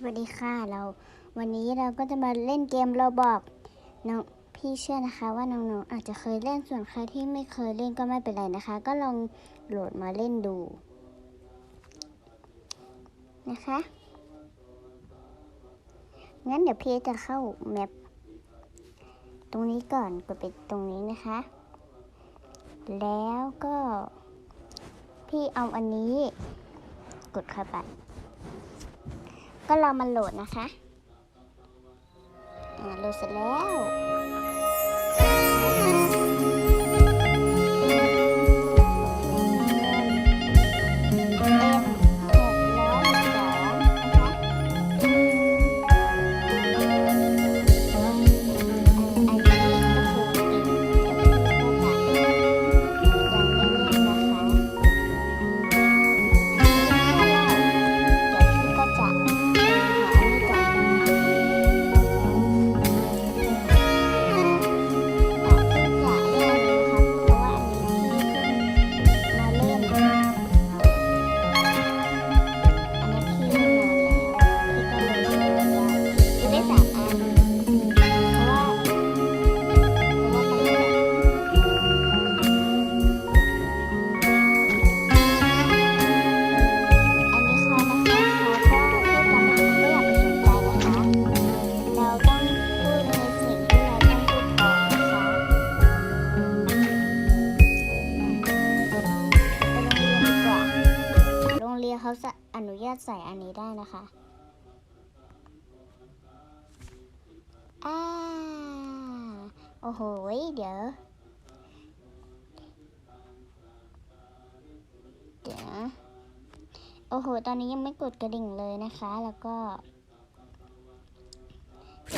สวัสดีค่ะเรา วันนี้เราก็จะมาเล่นเกมเราบอกน้องพี่เชื่อนะคะว่าน้องๆอาจจะเคยเล่นส่วนใครที่ไม่เคยเล่นก็ไม่เป็นไรนะคะ ก็ลองโหลดมาเล่นดู นะคะงั้นเดี๋ยวพี่จะเข้าแมปตรงนี้ก่อนกดไปตรงนี้นะคะ แล้วก็พี่เอาอันนี้กดเข้าไป ก็รอมันโหลดนะคะโหลดเสร็จแล้ว ใส่อันนี้ได้นะคะอ่าโอ้โห เดี๋ยว เดี๋ยว โอ้โห ตอนนี้ยังไม่กดกระดิ่งเลยนะคะ แล้วก็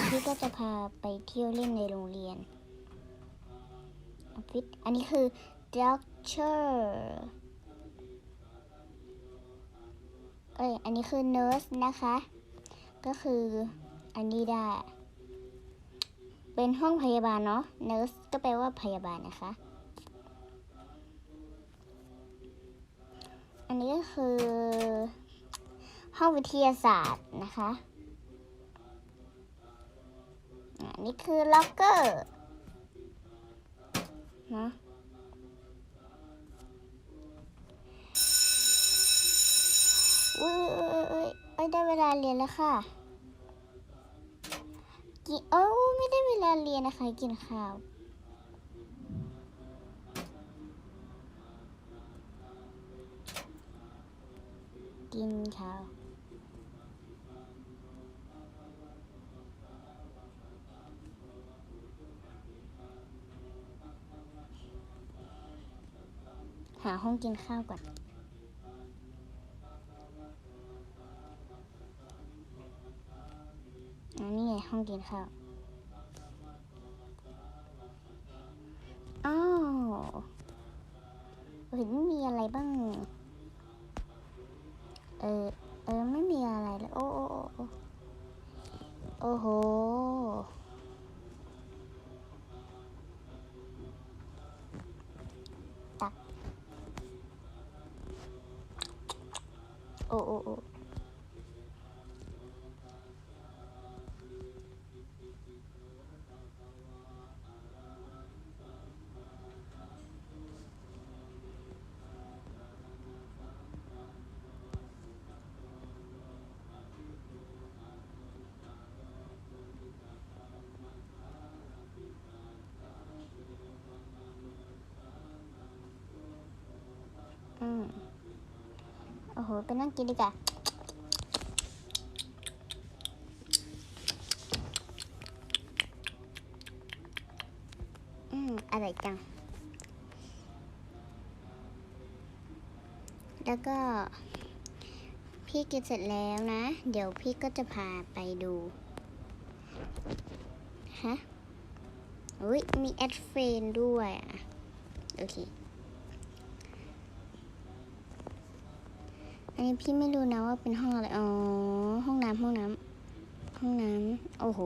พี่ก็จะพาไปเที่ยวเล่นในโรงเรียนออฟฟิศอันนี้คือ doctor เอ้ เอ้ย อันนี้คือ nurse นะคะ ก็คืออันนี้ได้ เป็นห้องพยาบาลเนาะ nurse ก็แปลว่าพยาบาลนะคะ อันนี้ก็คือ ห้องวิทยาศาสตร์นะคะอันนี้คือล็อกเกอร์เนาะ ได้เวลาเรียนแล้วค่ะกินโอ้ไม่ได้เวลาเรียนนะคะ กินข้าวกินข้าวหาห้องกินข้าวก่อน ห้องกินข้าวอ้าวเห็นมีอะไรบ้าง เออ เออ ไม่มีอะไรแล้วโอ้โอ้โอ้โอ้โห ตัก โอ้โอ้โอ้ โอ้โห ไปนั่งกินดีกว่าอืมอร่อยจัง แล้วก็ พี่กินเสร็จแล้วนะ เดี๋ยวพี่ก็จะพาไปดู ฮะอุ้ยมีแอดเฟนด้วยอะ โอเค อันนี้พี่ไม่รู้นะว่าเป็นห้องอะไร อ๋อ ห้องน้ำห้องน้ำห้องน้ำโอ้โห